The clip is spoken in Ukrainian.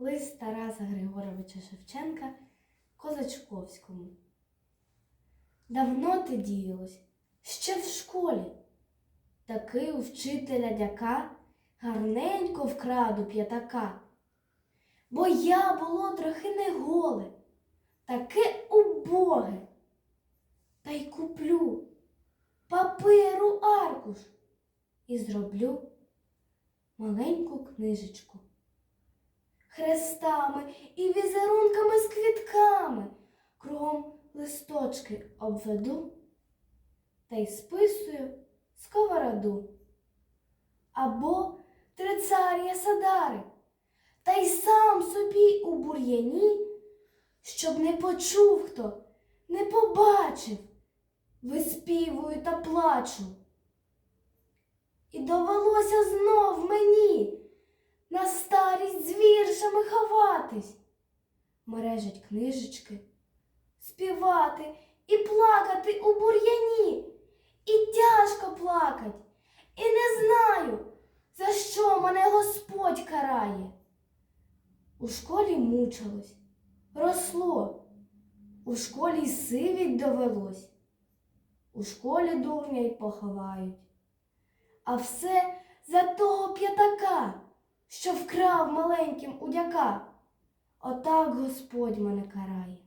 Лист Тараса Григоровича Шевченка Козачковському. Давно те діялось, ще в школі. Таки у вчителя дяка гарненько вкраду п'ятака. Бо я було трохи не голе, таке убоге. Та й куплю паперу аркуш і зроблю маленьку книжечку. Хрестами і візерунками з квітками кругом листочки обведу та й списую сковороду. Або трицарія садари, та й сам собі у бур'яні, щоб не почув хто, не побачив, виспівую та плачу. І довелося знов мені на старість з віршами ховатись, мережить книжечки, співати і плакати у бур'яні, і тяжко плакать, і не знаю, за що мене Господь карає. У школі мучилось, росло, у школі сивіть довелось, у школі дурня й поховають. А все за того п'ятака, що вкрав маленьким удяка. Отак Господь мене карає.